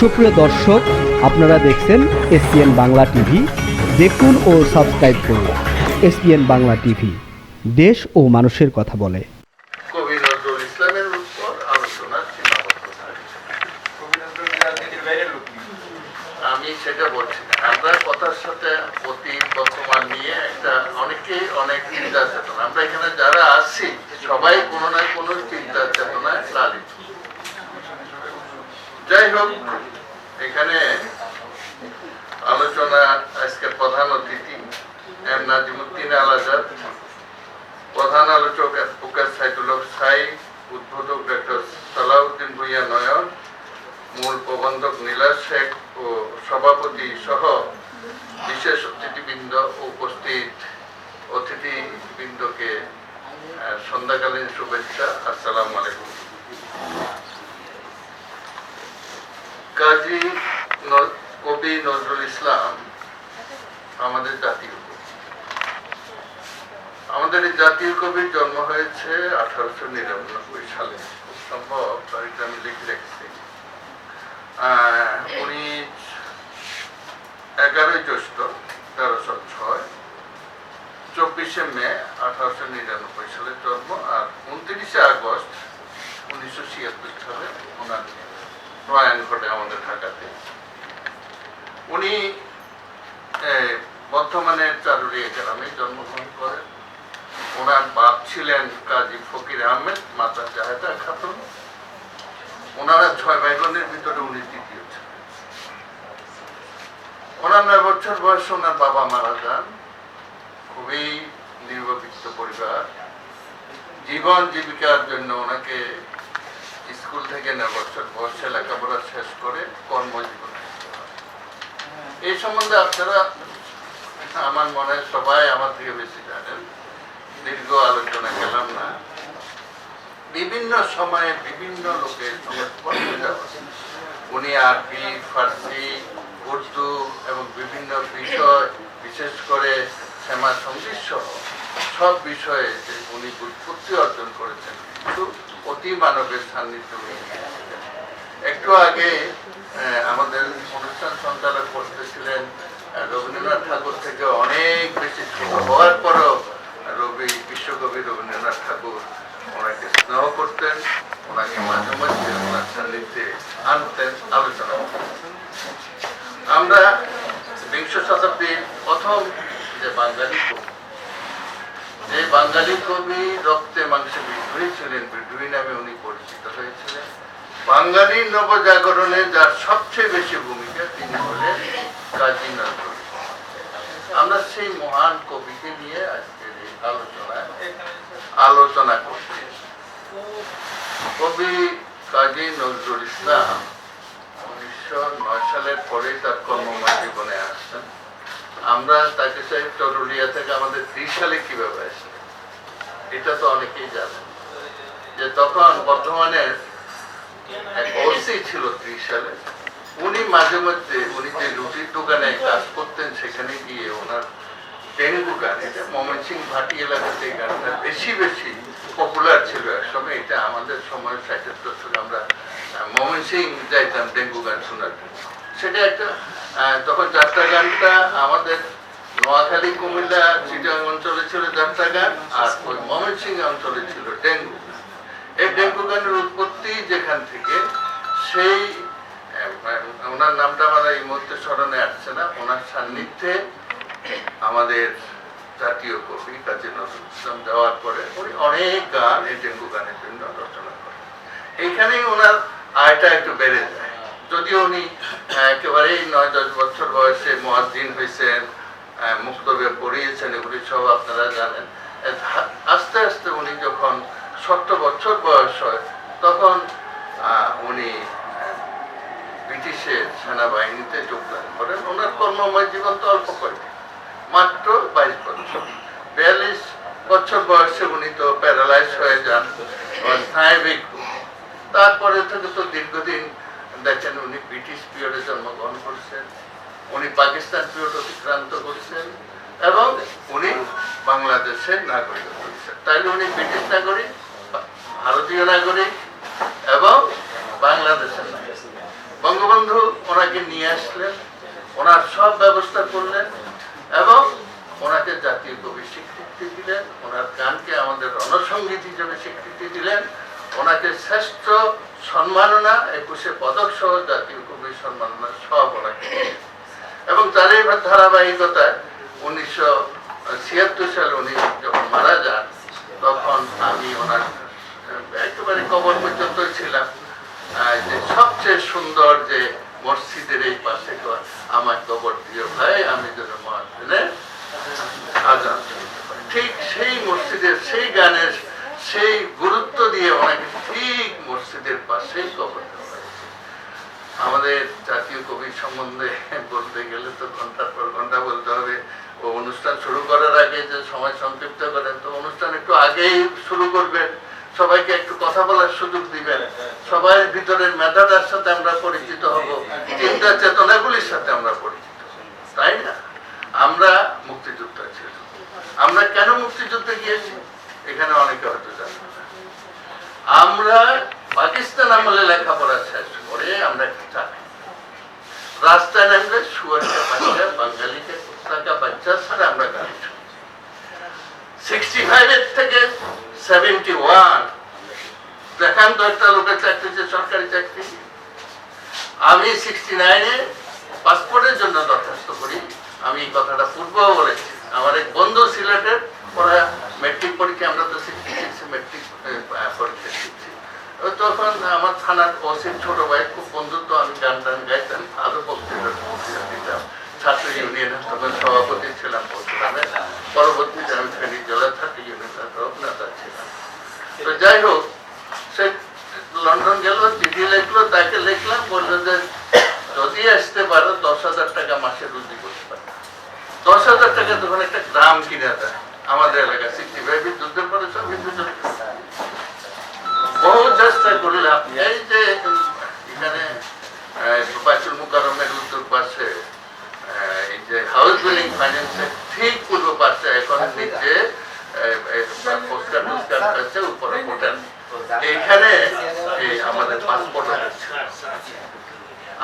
সুপ্রিয় দর্শক, আপনারা দেখছেন এসপিএন বাংলা টিভি। দেখুন ও সাবস্ক্রাইব করুন এসপিএন বাংলা টিভি। দেশ ও মানুষের কথা বলে। বর্তমান নিয়ে অনেক চিন্তা যারা সবাই চিন্তা যাই হোক এখানে আলোচনা আজকে প্রধান অতিথি এম নাজিমুদ্দিন আল আজাদ প্রধান আলোচক অ্যাডভোকেট সাইদুল হক সাই উদ্বোধক ডক্টর সালাউদ্দিন ভুইয়া নয়ন মূল প্রবন্ধক নীলা শেখ ও সভাপতি সহ বিশেষ অতিথিবৃন্দ উপস্থিত। অতিথিবৃন্দকে সন্ধ্যাকালীন শুভেচ্ছা। আসসালামু আলাইকুম। কাজী কবি নজরুল ইসলাম আমাদের জাতীয়। আমাদের এই জাতীয় কবির জন্ম হয়েছে আঠারোশো নিরানব্বই সালে। সম্ভব? তারিখটা আমি লিখে উনি এগারোই জ্যৈষ্ঠ, তেরোশো ছয়, চব্বিশে মে, আঠারোশো নিরানব্বই সালে জন্ম, আর উনত্রিশে আগস্ট উনিশশো ছিয়াত্তর সালে ওনার প্রয়াণ ঘটে আমাদের ঢাকাতে। উনি বর্ধমানের চারুলিয়া গ্রামে জন্মগ্রহণ করেন। ওনার বাপ ছিলেন কাজী ফকির আহমেদ মাতা জাহেদা খাতুন। ওনারা ছয় ভাই বোনের ভিতরে উনি ছিলেন। ওনার নয় বছর বয়সে ওনার বাবা মারা যান। খুবই নির্বাপিত পরিবার। জীবন জীবিকার জন্য ওনাকে স্কুল থেকে নয় বছর বয়সে লেখাপড়া শেষ করে কর্মজীবন এই সম্বন্ধে আপনারা, আমার মনে সবাই আমার থেকে বেশি জানেন। দীর্ঘ আলোচনা গেলাম না। বিভিন্ন সময়ে বিভিন্ন লোকের উনি আরবি, ফার্সি, উর্দু এবং বিভিন্ন বিষয়, বিশেষ করে শ্যামা সংগীত সহ সব বিষয়ে উনি উৎপত্তি অর্জন করেছেন, কিন্তু অতি মানবের সান্নিধ্য একটু আগে আমাদের অনুষ্ঠান সঞ্চালক করতেছিলেন রবীন্দ্রনাথ ঠাকুর থেকে অনেক বেশি ছোট হওয়ার পরও রবি বিশ্বকবি রবীন্দ্রনাথ ঠাকুর ওনাকে করতেন, ওনাকে মাঝে মাঝে ওনার সান্নিধ্যে আনতেন, আলোচনা আমরা বিংশ শতাব্দীর প্রথম যে বাঙালি যে বাঙালি কবি রক্তে মাংসে বিদ্রোহী ছিলেন, বিদ্রোহী নামে উনি পরিচিত হয়েছিলেন। বাঙালি নবজাগরণে যার সবচেয়ে বেশি ভূমিকা তিনি হলেন কাজী নজরুল আমরা সেই মহান কবিকে নিয়ে আজকের এই আলোচনায় আলোচনা করছি কবি কাজী নজরুল ইসলাম উনিশশো নয় সালের পরেই তার কর্মময় জীবনে আসছেন। আমরা তাকে চাই চরুলিয়া থেকে আমাদের ত্রিশ সালে কীভাবে আসলেন এটা তো অনেকেই জানেন। যে তখন বর্ধমানের এক ওসি ছিল ত্রিশ সালে, উনি মাঝে মধ্যে উনি যে রুটির দোকানে কাজ করতেন সেখানে গিয়ে ওনার ডেঙ্গু গান, এটা ময়মনসিং ভাটি এলাকাতে গানটা বেশি বেশি পপুলার ছিল একসময় এটা আমাদের সময় ষাটের দশকে আমরা আহ, ময়মনসিং যাইতাম ডেঙ্গু গান শোনার সেটা একটা তখন যাত্রা গানটা আমাদের নোয়াখালী কুমিল্লা চিটাং অঞ্চলে ছিল যাত্রা গান আর ওই ময়মনসিং অঞ্চলে ছিল ডেঙ্গু। এই ডেঙ্গু গানের উৎপত্তি যেখান থেকে সেই ওনার নামটা আমার এই মুহূর্তে স্মরণে আসছে না ওনার সান্নিধ্যে আমাদের জাতীয় কবি কাজী নজরুল ইসলাম যাওয়ার পরে উনি অনেক গান এই ডেঙ্গু গানের জন্য রচনা করেন। এইখানেই ওনার আয়টা একটু বেড়ে যায়। যদিও উনি একেবারেই নয়, দশ বছর বয়সে মহাজিন হয়েছেন মুক্তবে পড়িয়েছেন, এগুলি সব আপনারা জানেন। আস্তে আস্তে উনি যখন সত্তর বছর বয়স হয়, তখন উনি ব্রিটিশের সেনাবাহিনীতে যোগদান করেন। ওনার কর্মময় জীবন তো অল্প করে মাত্র বাইশ বছর। বিয়াল্লিশ বছর বয়সে উনি তো প্যারালাইজ হয়ে যান স্নায়বিক তারপরে থেকে তো দীর্ঘদিন দেখেন উনি ব্রিটিশ পিরিয়ডে জন্মগ্রহণ করছেন, উনি পাকিস্তান পিরিয়ড অতিক্রান্ত করছেন, এবং উনি বাংলাদেশের নাগরিক হয়েছেন। তাইলে উনি ব্রিটিশ নাগরিক, ভারতীয় নাগরিক, এবং বাংলাদেশের নাগরিক। বঙ্গবন্ধু ওনাকে নিয়ে আসলেন, ওনার সব ব্যবস্থা করলেন এবং ওনাকে জাতীয় কবি স্বীকৃতি দিলেন, ওনার গানকে আমাদের রণসঙ্গীত হিসেবে স্বীকৃতি দিলেন, ওনাকে শ্রেষ্ঠ সম্মাননা, একুশে পদক সহ জাতীয় কবি সম্মাননা সব ওনাকে। এবং তারই ধারাবাহিকতায় উনিশশো ছিয়াত্তর সালে উনি যখন মারা যান, তখন আমি ওনার, একেবারে কবর পর্যন্ত ছিলাম যে সবচেয়ে সুন্দর যে মসজিদের এই পাশে আমার কবর দিয়ে ভাই, আমি যেন মহাজনে আজান ঠিক সেই মসজিদের, সেই গানের সেই গুরুত্ব দিয়ে ওনাকে ঠিক মসজিদের পাশেই কবর আমাদের জাতীয় কবি সম্বন্ধে বলতে গেলে তো ঘণ্টার পর ঘণ্টা বলতে হবে। ও অনুষ্ঠান শুরু করার আগে যে সময় সংক্ষিপ্ত করেন, তো অনুষ্ঠান একটু আগেই শুরু করবেন। সবাইকে একটু কথা বলার সুযোগ দিবেন। সবাই ভিতরের মেধাটার সাথে আমরা পরিচিত হব। চিন্তা চেতনাগুলির সাথে আমরা পরিচিত। তাই না? আমরা মুক্তিযোদ্ধা ছিল আমরা কেন মুক্তিযুদ্ধে গিয়েছি? এখানে অনেকে হয়তো জানেন আমরা পাকিস্তান আমলে লেখাপড়া শেষ করে আমরা একটা চাকরি রাস্তায় নামলে শুয়ারটা বাচ্চা, বাঙালিকে কুত্তাকা বাচ্চা ছাড়া আমরা গাড়ি সিক্সটি ফাইভের থেকে সেভেন্টি ওয়ান দেখান তো একটা লোকের চাকরি, যে সরকারি চাকরি। আমি সিক্সটি নাইনে পাসপোর্টের জন্য দরখাস্ত করি। আমি এই কথাটা পূর্বেও বলেছি। আমার এক বন্ধু সিলেটের, ওরা মেট্রিক পরীক্ষা, আমরা তো সিক্সটি সিক্স মেট্রিক পরীক্ষা দিচ্ছি। তখন আমার থানার ওসির ছোট ভাই, খুব বন্ধুত্ব, আমি গান টান গাইতাম, আরও বক্তৃতা ছাত্র ইউনিয়নের তখন সভাপতি ছিলাম পরবর্তীতে আমি ফেনী জেলা ছাত্র ইউনিয়নের রূপনাথা ছিলাম তো যাই হোক, সে লন্ডন গেল, চিঠি লিখলো, তাকে লিখলাম বলল যে যদি আসতে পারো, দশ হাজার টাকা মাসে রুজি করতে পারো। দশ হাজার টাকা তখন একটা গ্রাম কিনে দেয়, আমাদের এলাকা সিক্সটি ফাইভ যুদ্ধের পরে সব হিন্দু বহু চেষ্টা করলাম, এই যে এখানে বাইতুল মুকারমের উত্তর পাশে এই যে হাউস বিল্ডিং ফাইন্যান্সের ঠিক পূর্ব পাশে এখন নিচে আছে এইখানে আমাদের পাসপোর্ট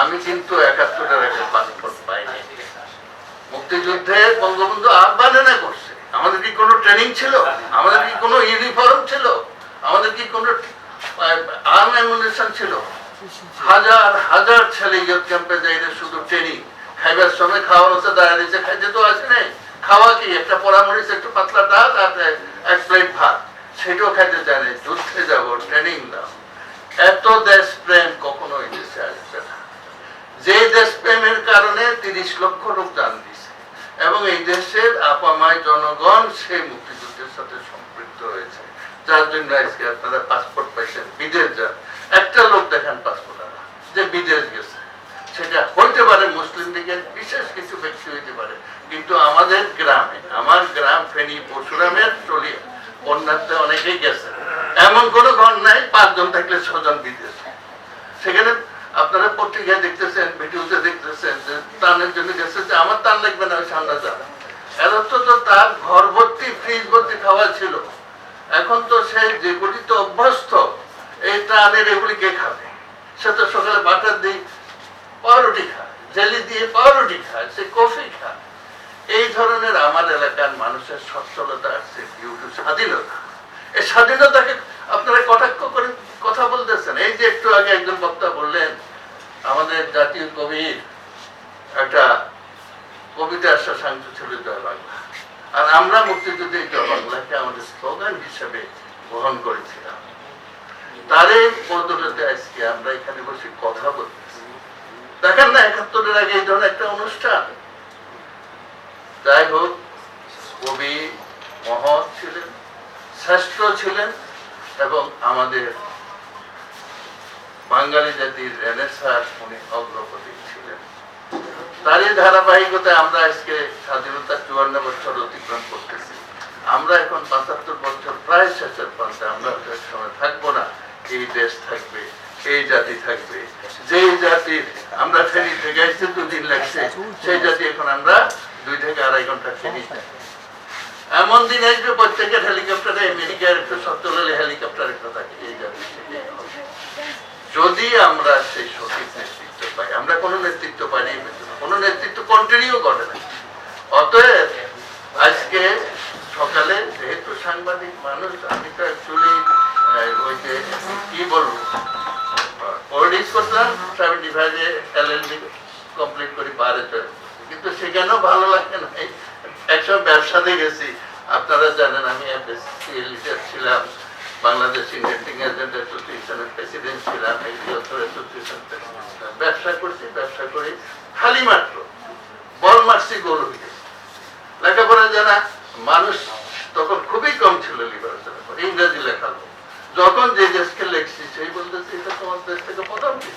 আমি কিন্তু একাত্তরের একটা পাসপোর্ট পাইনি। মুক্তিযুদ্ধে বঙ্গবন্ধু আহ্বানে করছে। আমাদের কি কোনো ট্রেনিং ছিল? আমাদের কি কোনো ইউনিফর্ম ছিল? আমাদের কি কোনো আর্ম অ্যামুনেশন ছিল? হাজার হাজার ছেলে ইয়ত ক্যাম্পে যাইলে শুধু ট্রেনিং খাইবার সময় খাওয়ার হচ্ছে, দাঁড়িয়ে দিচ্ছে খাইতে তো আসে নাই। খাওয়া কি? একটা পরামরিচ, একটু পাতলা ডাল, আর এক প্লেট সেটাও খাইতে চায় না, যুদ্ধে যাব ট্রেনিং দাও এত দেশ প্রেম কখনো এই দেশে আসবে না। যে দেশপ্রেমের কারণে তিরিশ লক্ষ লোক দান দিছে। এবং এই দেশের আপামায় জনগণ সেই মুক্তিযুদ্ধের সাথে সম্পৃক্ত হয়েছে। যার জন্য আজকে আপনারা পাসপোর্ট পাইছেন, বিদেশ যান। একটা লোক দেখেন পাসপোর্ট যে বিদেশ গেছে। সেটা হইতে পারে মুসলিম লীগের বিশেষ কিছু ব্যক্তি হইতে পারে। কিন্তু আমাদের গ্রামে, আমার গ্রাম ফেনী পরশুরামের চলি বন্যাতে অনেকেই গেছে। এমন কোনো ঘর নাই, পাঁচজন থাকলে ছজন বিদেশ। সেখানে আপনারা পত্রিকায় দেখতেছেন, ভিডিওতে দেখতেছেন যে টানের জন্য গেছে, যে আমার টান লাগবে না সামনে যাবে অর্থ তো তার ঘর ভর্তি ফ্রিজ ভর্তি খাওয়া ছিল। এখন তো সে যেগুলি তো অভ্যস্ত, এই টানের এগুলি কে খাবে? সে তো সকালে বাটার দিয়ে পাউরুটি খায়, জেলি দিয়ে পাউরুটি খায়, সে কফি খায়। এই ধরনের আমার এলাকার মানুষের সচ্ছলতা আছে স্বাধীনতা। এই স্বাধীনতাকে আপনারা কটাক্ষ করে কথা বলতেছেন। এই যে একটু আগে একজন বক্তা বললেন, আমাদের জাতীয় কবির একটা কবিতা শান্ত ছিল জয় বাংলা আর আমরা মুক্তিযুদ্ধে এই জয় বাংলাকে আমাদের স্লোগান হিসেবে গ্রহণ করেছিলাম। তারই বদলতে আজকে আমরা এখানে বসে কথা বলতেছি। দেখেন না, একাত্তরের আগে এই ধরনের একটা অনুষ্ঠান যাই হোক, কবি, মহৎ ছিলেন, শ্রেষ্ঠ ছিলেন এবং আমাদের বাঙালি জাতির রেনেসার উনি অগ্রগতি ছিলেন। তারই ধারাবাহিকতায় আমরা আজকে স্বাধীনতার চুয়ান্ন বছর অতিক্রম করতেছি। আমরা এখন পঁচাত্তর বছর, প্রায় শেষের প্রান্তে আমরা সময় থাকব না। এই দেশ থাকবে, এই জাতি থাকবে। যেই জাতির আমরা ফেরি থেকে দুদিন লাগছে, সেই জাতি এখন আমরা দুই থেকে আড়াই ঘণ্টা ফেরি এমন দিন আসবে প্রত্যেকের হেলিকপ্টারে, আমেরিকার একটু সত্তর হেলিকপ্টার একটা থাকে, এই যদি আমরা সেই সঠিক নেতৃত্ব পাই, আমরা কোনো নেতৃত্ব পাই কোনো নেতৃত্ব কন্টিনিউ করে আপনারা জানেন, আমি ছিলাম, বাংলাদেশ ইন্ডেন্টিং এজেন্ট অ্যাসোসিয়েশনের প্রেসিডেন্ট ছিলাম ব্যবসা করছি, ব্যবসা করি, খালি মাত্র বল মারছি গরু হয়ে। লেখাপড়া জানা, মানুষ তখন খুবই কম ছিল লিবারেশন ইংরেজি লেখালো যখন যে দেশকে লেখছি, সেই বলতেছি, এটা তোমার দেশ থেকে প্রথম দেশ।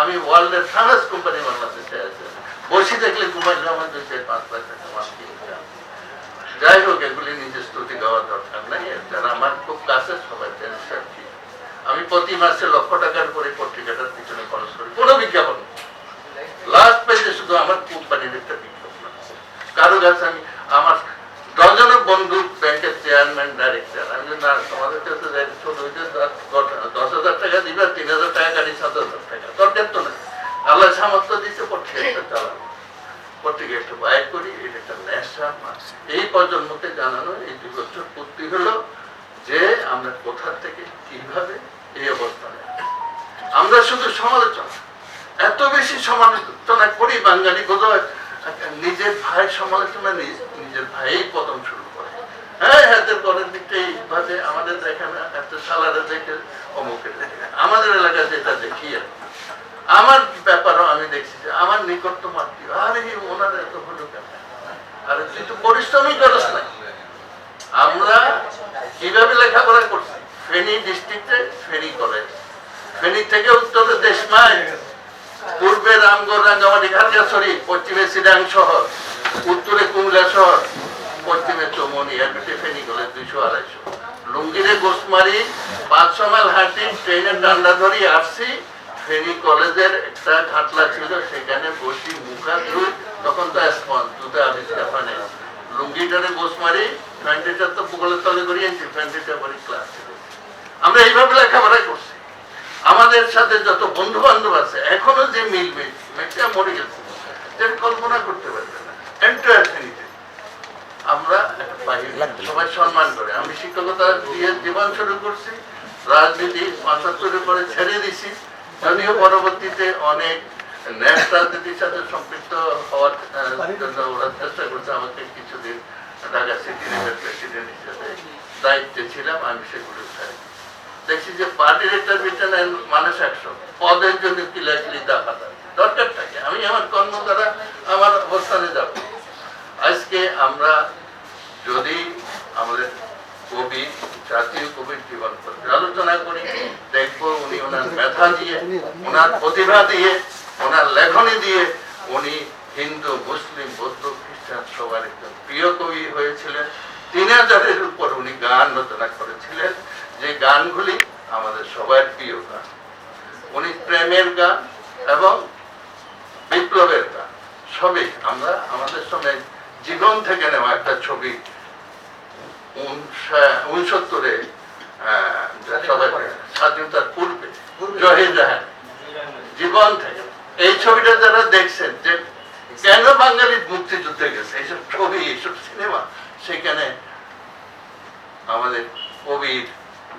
আমি ওয়ার্ল্ডের ফার্স্ট কোম্পানি বাংলাদেশে আছে বসে দেখলে আমার দুই চার পাঁচ লাখ টাকা মাস। যাই হোক এগুলি নিজে স্তুতি দেওয়ার দরকার নাই, যারা আমার খুব কাছে, সবাই জানে আমি প্রতি মাসে লক্ষ টাকার করে পত্রিকাটার পিছনে খরচ করি, কোনো বিজ্ঞাপন লাস্ট পেজে শুধু আমার কোম্পানির একটা বিজ্ঞাপন কারও কাছে আমি, আমার ডজনের বন্ধু ব্যাংকের চেয়ারম্যান ডাইরেক্টর আমি না, তোমাদের কাছে দশ- হাজার টাকা দিবে তিন হাজার টাকা গাড়ি, সাত হাজার টাকা। দরকার তো না আল্লাহ সামর্থ্য দিচ্ছে পত্রিকা একটা চালানো পত্রিকা একটু বাইর করি, এটা একটা নেশা এই প্রজন্মকে জানানো এই বছর পূর্তি হলো যে আমরা কোথা থেকে কীভাবে এই অবস্থানে আমরা শুধু সমালোচনা। এত বেশি সমালোচনা করি বাঙালি বোধহয়, নিজের ভাইয়ের সমালোচনা নিজের প্রথম শুরু করে। হ্যাঁ দিকটা এইভাবে আমাদের দেখে না, এত দেখে অমুকের দেখে আমাদের এলাকায় যেটা দেখি আর আমার ব্যাপারও আমি দেখছি যে আমার নিকটতম আত্মীয়, আরে ওনার এত হলো কেন আরে তুই তো পরিশ্রমই করস না আমরা কীভাবে লেখাপড়া করছি ফেনী ডিস্ট্রিক্টে ফেনী কলেজ ফেনী থেকে উত্তরে দেশমায় পূর্বে রামগড় রাঙ্গামাটি খারগাছড়ি সিডাং শহর, উত্তরে কুমিল্লা শহর, পশ্চিমে চৌমনি এরপরে ফেনী কলেজ দুইশো আড়াইশো। লুঙ্গিরে গোসমারি পাঁচশো মাইল হাঁটি ট্রেনের ডান্ডা ধরি আসছি, ফেনী কলেজের একটা ঘাটলা ছিল, সেখানে বসি মুখা ধুই, তখন তো স্পঞ্জ দুটো আবিষ্কার হয় নাই। লুঙ্গিটারে গোস মারি প্যান্টিটা তো পুকুরের তলে করিয়ে আনছি প্যান্টিটা করি ক্লাস আমরা এইভাবে লেখাপড়া করছি। আমাদের সাথে যত বন্ধু বান্ধব আছে, এখনও যে মিলবে, মেয়েটা মরে গেছে। যেটা কল্পনা করতে পারবে না। এন্টায়ার আমরা সবাই সম্মান করে। আমি শিক্ষকতা দিয়ে জীবন শুরু করছি রাজনীতি পঁচাত্তরের পরে ছেড়ে দিছি। যদিও পরবর্তীতে অনেক ন্যাশ রাজনীতির সাথে সম্পৃক্ত হওয়ার জন্য ওরা চেষ্টা করছে আমাকে কিছুদিন ঢাকা সিটি রেলের প্রেসিডেন্ট হিসেবে দায়িত্বে ছিলাম আমি সেগুলো ছাড়ি দেখছি যে পার্টির একটা বিটানে মানুষ একশো। পদের জন্য কিলাকিলি দাফাতা দরকার থাকে। আমি আমার কর্ম দ্বারা আমার অবস্থানে যাব। আজকে আমরা যদি আমাদের কবি, জাতীয় কবির জীবন আলোচনা করি, দেখব উনি ওনার মেধা দিয়ে, ওনার প্রতিভা দিয়ে, ওনার লেখনী দিয়ে উনি হিন্দু, মুসলিম, বৌদ্ধ, খ্রিস্টান সবার একজন প্রিয় কবি হয়েছিলেন। তিন হাজারের উপর উনি গান রচনা করেছিলেন। যে গানগুলি আমাদের সবার প্রিয় গান। উনি প্রেমের গান এবং বিপ্লবের গান সবই আমরা আমাদের সময় জীবন থেকে নেওয়া একটা ছবি উনসত্তরে স্বাধীনতার পূর্বে জহির জাহান জীবন থেকে। এই ছবিটা যারা দেখছেন যে কেন বাঙালি মুক্তিযুদ্ধে গেছে এইসব ছবি এইসব সিনেমা সেখানে আমাদের কবির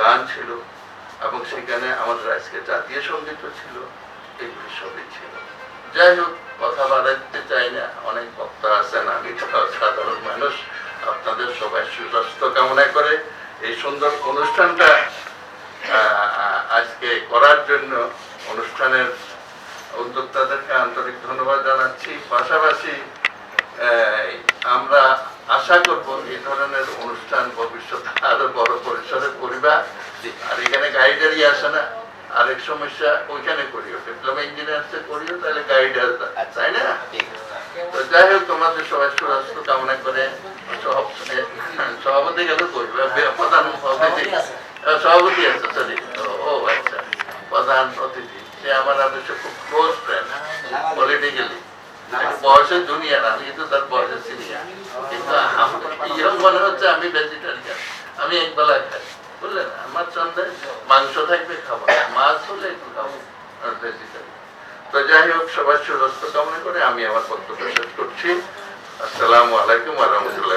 গান ছিল এবং সেখানে আমাদের আজকে জাতীয় সংগীত ছিল এগুলি সবই ছিল। যাই হোক, কথা বাড়াতে চাই না। অনেক বক্তা আছেন, আমি তো সাধারণ মানুষ। আপনাদের সবাই সুস্বাস্থ্য কামনা করে এই সুন্দর অনুষ্ঠানটা আজকে করার জন্য অনুষ্ঠানের উদ্যোক্তাদেরকে আন্তরিক ধন্যবাদ জানাচ্ছি। পাশাপাশি আমরা আশা করব এই ধরনের অনুষ্ঠান ভবিষ্যতে আরও বড় পরিসরে করিবা। আর এখানে গাইডারই আসে না। আরেক সমস্যা ওইখানে করিও ডিপ্লোমা ইঞ্জিনিয়ার্সে করিও তাহলে গাইড তাই না? তো যাই হোক তোমাদের সবাই সুস্বাস্থ্য কামনা করে সভাপতি গেলে করবে প্রধান অতিথি। সভাপতি আছে। সরি ও আচ্ছা। প্রধান অতিথি। সে আমার অবশ্য খুব ক্লোজ ফ্রেন্ড পলিটিক্যালি বয়সের জুনিয়র আমি কিন্তু তার বয়সের সিনিয়র কিন্তু ইয়ং মনে হচ্ছে আমি ভেজিটেরিয়ান আমি এক বেলা খাই বুঝলেন? আমার সন্ধ্যায় মাংস থাকবে খাব মাছ হলে একটু খাব ভেজিটেরিয়ান তো সবাই সুস্বাস্থ্য কামনা করে আমি আমার বক্তব্য শেষ করছি। আসসালামু আলাইকুম বারাকাতুহু